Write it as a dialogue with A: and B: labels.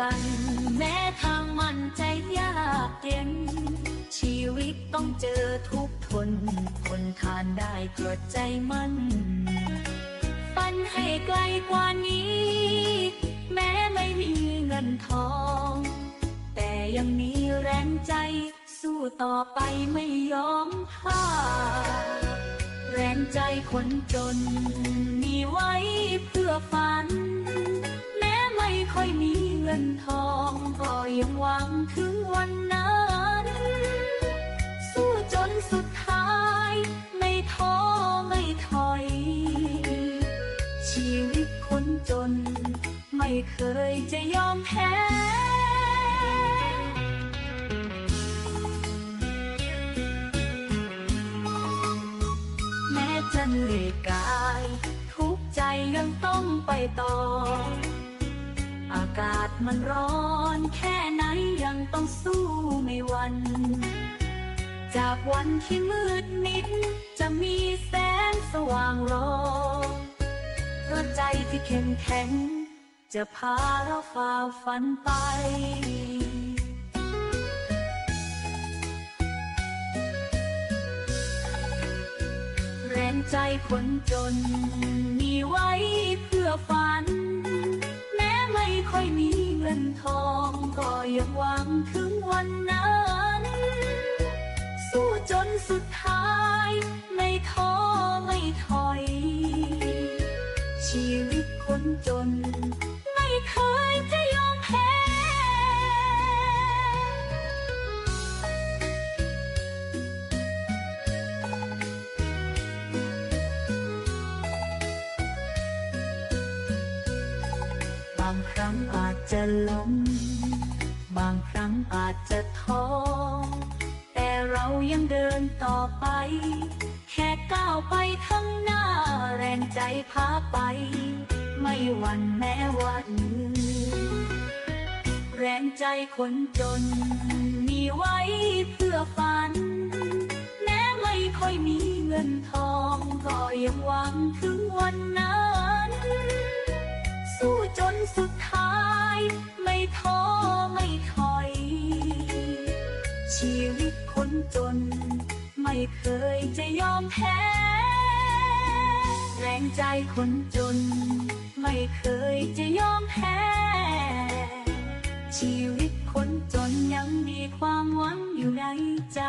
A: กัน แม้ทางมันใจยากเย็นชีวิตต้องเจอทุกทนคนทานได้กดใจมันฝันให้ไกลกว่านี้ แม้ไม่มีเงินทอง แต่ยังมีแรงใจ สู้ต่อไปไม่ยอมพ่าแรงใจคนจน มีไว้เพื่อฝัน ค่อยมีเงินทองก็ยังหวังถึงวันนั้นสู้จนสุดท้าย ไม่ท้อไม่ถอย ชีวิตคนจน ไม่เคยจะยอมแพ้แม้จะเหนื่อยกาย ทุกใจยังต้องไปต่อ อากาศมันร้อนแค่ไหนยังต้องสู้ไม่วัน จากวันที่มืดมิด จะมีแสงสว่างรอเพราะใจที่เข้มแข็ง จะพาเราฝ่าฟันไปแรงใจคนจนมีไว้เพื่อฝัน ยังหวังถึงวันนั้น สู้จนสุดท้าย ไม่ท้อไม่ถอย ชีวิตคนจน ไม่เคยจะยอมแพ้ บางครั้งอาจจะล้ม บางครั้งอาจจะท้อ แต่เรายังเดินต่อไป แค่ก้าวไปข้างหน้า แรงใจพาไป ไม่หวั่นแม้ว่าเหนื่อยแรงใจคนจน มีไว้เพื่อฝัน แม้ไม่ค่อยมีเงินทอง ก็ยังหวังถึงวันนั้น ชีวิตคนจน ไม่เคยจะยอมแพ้ แรงใจคนจน ไม่เคยจะยอมแพ้ ชีวิตคนจนยังมีความหวังอยู่ในใจ